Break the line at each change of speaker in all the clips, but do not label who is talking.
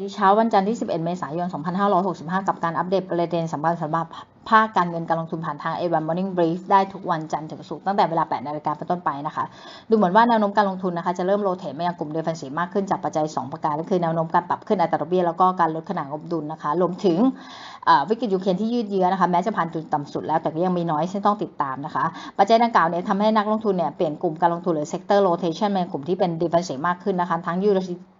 ดีเช้าวันจันทร์ที่ 11 เมษายน 2565 กับการอัปเดตประเด็นสำคัญสำหรับ ภาคการเงินการลงทุนผ่านทาง A1 Morning Brief ได้ทุกวันจันทร์ถึงศุกร์ตั้งแต่เวลา 8 นาฬิกาเป็นต้นไปนะคะ ดูเหมือนว่าแนวโน้มการลงทุนนะคะจะเริ่มโรเตทมายังกลุ่ม defensive มากขึ้นจากปัจจัย 2 ประการก็คือแนวโน้มการปรับขึ้นอัตราดอกเบี้ยแล้วก็การลดขนาดงบดุลนะคะ รวมถึงวิกฤตยูเครนที่ยืดเยื้อนะคะแม้จะผ่านจุดต่ำสุดแล้วแต่ก็ยังมีน้อยซึ่ต้องติดตามนะคะปัจจัยดังกล่าวเนี่ยทำให้นักลงทุนเนี่ยเปลี่ยนกลุ่มการลงทุนหรือ sector rotation มาเป็นกลุ่มที่เป็น defensive มากขึ้นนะคะทั้ง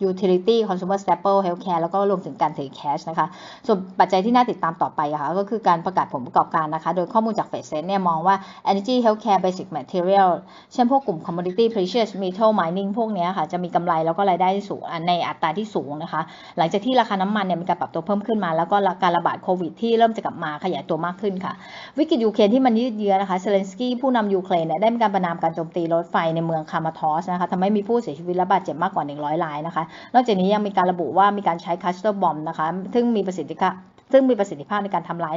utility consumer staple healthcare แล้วก็รวมถึงการถือ cash นะคะส่วนปัจจัยที่น่าติดตามต่อไปะค่ะก็คือการประกาศผลประกอบการนะคะ โดยข้อมูลจากเฟดเซนเนี่ยมองว่า energy healthcare basic material เช่นพวกกลุ่ม commodity precious metal mining พวกนี้ค่ะ จะมีกำไรแล้วก็รายได้สูงในอัตราที่สูงนะคะ หลังจากที่ราคาน้ำมันเนี่ยมีการปรับตัวเพิ่มขึ้นมา แล้วก็การระบาดโควิดที่เริ่มจะกลับมาขยายตัวมากขึ้นค่ะ วิกฤตยูเครนที่มันยืดเยื้อนะคะเซเลนสกี้ผู้นำยูเครนเนี่ยได้มีการประนามการโจมตีรถไฟในเมืองคามาทอสนะคะทำให้มีผู้เสียชีวิตและบาดเจ็บมากกว่า 100รายนะคะ นอกจากนี้ยังมีการระบุว่ามีการใช้คัสเตอร์บอมนะคะ ซึ่งมีประสิทธิภาพ ซึ่งมีประสิทธิภาพในการทำลาย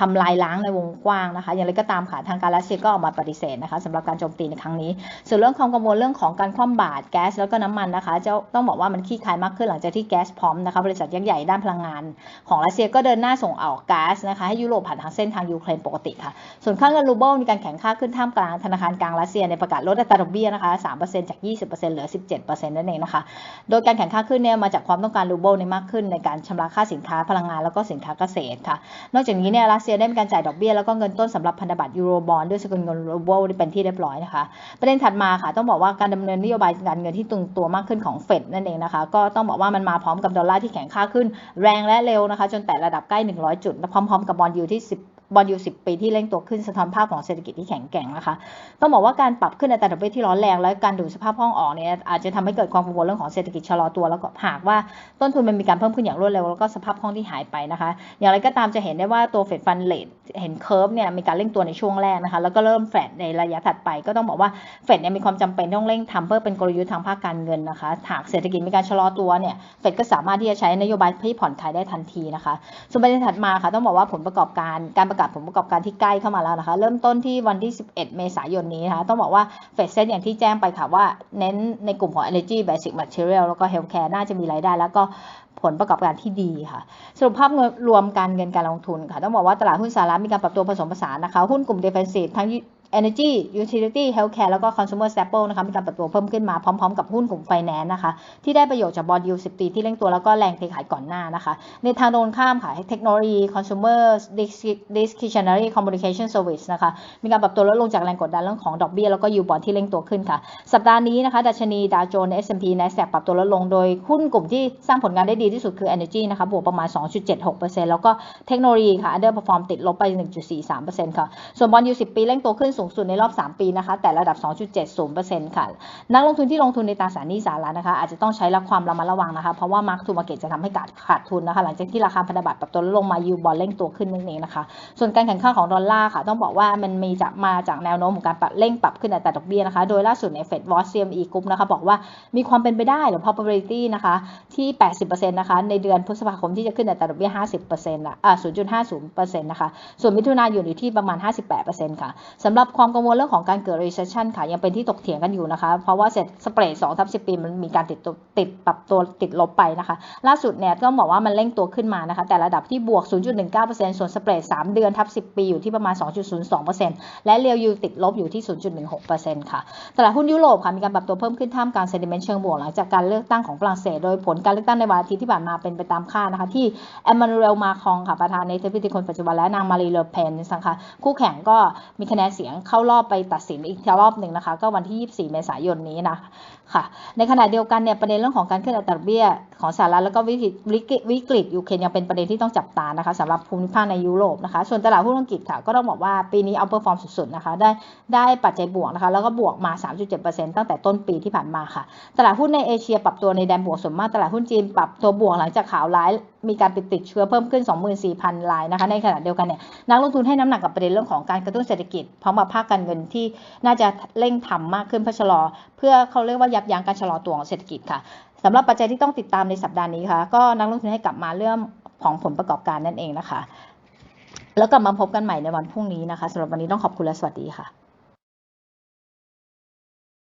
ทำลายล้างในวงกว้างนะคะ อย่างไรก็ตามค่ะทางการรัสเซียก็ออกมาปฏิเสธนะคะสำหรับการโจมตีในครั้งนี้ ส่วนเรื่องความกังวลเรื่องของการคว่ำบาตรแก๊สแล้วก็น้ำมันนะคะจะต้องบอกว่ามันคลี่คลายมากขึ้นหลังจากที่แก๊สพร้อมนะคะบริษัทยักษ์ใหญ่ด้านพลังงาน ของรัสเซียก็เดินหน้าส่งออกแก๊าซนะคะให้ยุโรปผ่านทางเส้นทางยูเครนปกติค่ะ ส่วนค่าเงินรูเบิลมีการแข่งค่าขึ้นท่ามกลางธนาคารกลางรัสเซียในประกาศลดอัตราดอกเบี้ยนะคะ3%จาก 20%เหลือ 17%นั่นเองนะคะ โดยการแข่งค่าขึ้นเนี่ยมาจากความต้องการรูเบิลในมากขึ้นในการชำระค่าสินค้าพลังงานแล้วก็สินค้าเกษตรค่ะ นอกจากนี้เนี่ยรัสเซียได้มีการจ่ายดอกเบี้ยแล้วก็เงินต้นสำหรับพันธบัตรยูโรบอลด้วยสกุลเงินรูเบิลเป็นที่เรียบร้อยนะคะ ประเด็นถัดมาค่ะต้องบอกว่าการดำเนินนโยบายการเงินที่ตึงตัวมากขึ้นของเฟดนั่นเองนะคะ ก็ต้องบอกว่ามันมาพร้อมกับดอลลาร์ที่แข็งค่าขึ้น แรงและเร็วนะคะ จนแต่ระดับใกล้ 100 จุดและพร้อมๆกับบอลยูที่10 บอลยู10ปีที่เร่งตัวขึ้นสะท้อนภาพของเศรษฐกิจที่แข็งแกร่งนะคะ ต้องบอกว่าการปรับขึ้นอัตราดอกเบี้ยที่ร้อนแรง และการดูดสภาพคล่องออกเนี่ยอาจจะทำให้เกิดความกังวลเรื่องของเศรษฐกิจชะลอตัวแล้วก็หากว่าต้นทุนมันมีการเพิ่มขึ้นอย่างรวดเร็วแล้วก็สภาพคล่องที่หายไปนะคะ อย่างไรก็ตามจะเห็นได้ว่าตัวเฟดฟันเลทเห็นเคอร์ฟเนี่ยมีการเร่งตัวในช่วงแรกนะคะแล้วก็เริ่มแฟดในระยะถัดไป ก็ต้องบอกว่าเฟดเนี่ยมีความจำเป็นต้องเร่งทำเพื่อเป็นกลยุทธ์ทางภาคการเงินนะคะหากเศรษฐกิจมีการชะลอตัวเนี่ยเฟดก็สามารถที่จะใช้นโยบายที่ผ่อนคลายได้ทันทีนะคะส่วนประเด็นถัดมาค่ะต้องบอกว่าผลประกอบการการประกาศผลประกอบการที่ใกล้เข้ามาแล้วนะคะ เริ่มต้นที่วันที่ 11 เมษายนนี้นะคะ ต้องบอกว่าเฟดเซ็ตอย่างที่แจ้งไปค่ะว่าเน้นในกลุ่มของ energy basic material แล้วก็ healthcare น่าจะมีรายได้ แล้วก็ผลประกอบการที่ดีค่ะ สรุปภาพรวมการเงินการลงทุนค่ะ ต้องบอกว่าตลาดหุ้นสหรัฐมีการปรับตัวผสมผสานนะคะ หุ้นกลุ่ม defensive ทั้ง energy utility healthcare แล้วก็ consumer staple นะคะมีการปรับตัวเพิ่มขึ้นมาพร้อม ๆ กับหุ้นกลุ่ม finance นะคะ ที่ได้ประโยชน์จากบอลยู10ปีที่เร่งตัวแล้วก็แรงเทขายก่อนหน้านะคะ ในทางตรงข้ามค่ะเทคโนโลยี consumer discretionary communication service นะคะ มีการปรับตัวลดลงจากแรงกดดันเรื่องของดอกเบี้ยแล้วก็ยูบอลที่เร่งตัวขึ้นค่ะ สัปดาห์นี้นะคะดัชนีดาวโจนส์ S&P NASDAQ ปรับตัวลดลงโดยหุ้นกลุ่มที่สร้างผลงานได้ดีที่สุดคือ energy นะคะบวกประมาณ 2.76%แล้วก็เทคโนโลยีค่ะ underperform ติดลบไป 1.43%ค่ะส่วนบอลยู10ปีเร่งตัวขึ้นสูงสุดในรอบ 3 ปีนะคะ แต่ระดับ 2.70%ค่ะ นักลงทุนที่ลงทุนในตราสารหนี้สหรัฐนะคะ อาจจะต้องใช้ละความระมัดระวังนะคะ เพราะว่า mark to market จะทำให้การขาดทุนนะคะ หลังจากที่ราคาพันธบัตรปรับตัวลงมายูบอลเร่งตัวขึ้นนั่นเองนะคะ ส่วนการแข่งขันของดอลลาร์ค่ะ ต้องบอกว่ามันมีจากมาจากแนวโน้มของการปรับเร่งปรับขึ้นอัตราดอกเบี้ยนะคะ โดยล่าสุดใน Fed Watch CME Group นะคะบอกว่ามีความเป็นไปได้หรือ probability นะคะที่ 80%นะคะในเดือนพฤษภาคมที่จะขึ้นอัตราดอกเบี้ย 50%นะอ่า0.50%นะคะส่วนมิถุนายนอยู่ที่ประมาณ 58%ค่ะสำหรับความกังวลเรื่องของการเกิด recession ค่ะ ยังเป็นที่ตกเถียงกันอยู่นะคะ เพราะว่าเสร็จสเปรด2ทับ10 ปีมันมีการติดติดปรับตัวติดลบไปนะคะ ล่าสุดเนี่ยต้องบอกว่ามันเร่งตัวขึ้นมานะคะ แต่ระดับที่บวก 0.19%ส่วนสเปรด3 เดือนทับ10 ปีอยู่ที่ประมาณ 2.02%และเรียวยูติดลบอยู่ที่ 0.16%ค่ะ ตลาดหุ้นยุโรปค่ะมีการปรับตัวเพิ่มขึ้นท่ามกลางเซนิเมนต์เชิงบวกหลังจากการเลือกตั้งของฝรั่งเศส โดยผลการเลือกตั้งในวันอาทิตย์ที่ผ่านมาเป็นไปตามคาดนะคะที่เอมมานูเอลมาคองค่ะประธานาธิบดีคนปัจจุบันและนางมารีเลอเพนนะคะคู่แข่งก็มีคะแนนเสียงเข้ารอบไปตัดสินอีกรอบหนึ่งนะคะ ก็วันที่ 24 เมษายนนี้นะค่ะ ในขณะเดียวกันเนี่ยประเด็นเรื่องของการขึ้นอัตราดอกเบี้ยของสหรัฐแล้วก็วิกฤตวิกฤตยูเครนยังเป็นประเด็นที่ต้องจับตานะคะสำหรับภูมิภาคในยุโรปนะคะ ส่วนตลาดหุ้นอังกฤษค่ะก็ต้องบอกว่าปีนี้เอาเปอร์ฟอร์มสุดๆนะคะได้ได้ปัจจัยบวกนะคะแล้วก็บวกมา 3.7%ตั้งแต่ต้นปีที่ผ่านมาค่ะ ตลาดหุ้นในเอเชียปรับตัวในแดนบวกส่วนมากตลาดหุ้นจีนปรับตัวบวกหลังจากข่าวร้ายมีการปิดติดเชื้อเพิ่มขึ้น 24,000รายนะคะในขณะเดียวกันเนี่ยนักลงทุนให้น้ำหนักกับประเด็นเรื่องของการกระตุ้นเศรษฐกิจพร้อมกับภาคการเงินที่น่าจะเร่งทำมากขึ้นเพื่อชะลอ เพื่อเขาเรียกว่ายับยั้งการชะลอตัวของเศรษฐกิจค่ะสำหรับปัจจัยที่ต้องติดตามในสัปดาห์นี้ค่ะก็นักลงทุนให้กลับมาเรื่องของผลประกอบการนั่นเองนะคะ แล้วกลับมาพบกันใหม่ในวันพรุ่งนี้นะคะสำหรับวันนี้ต้องขอบคุณและสวัสดีค่ะ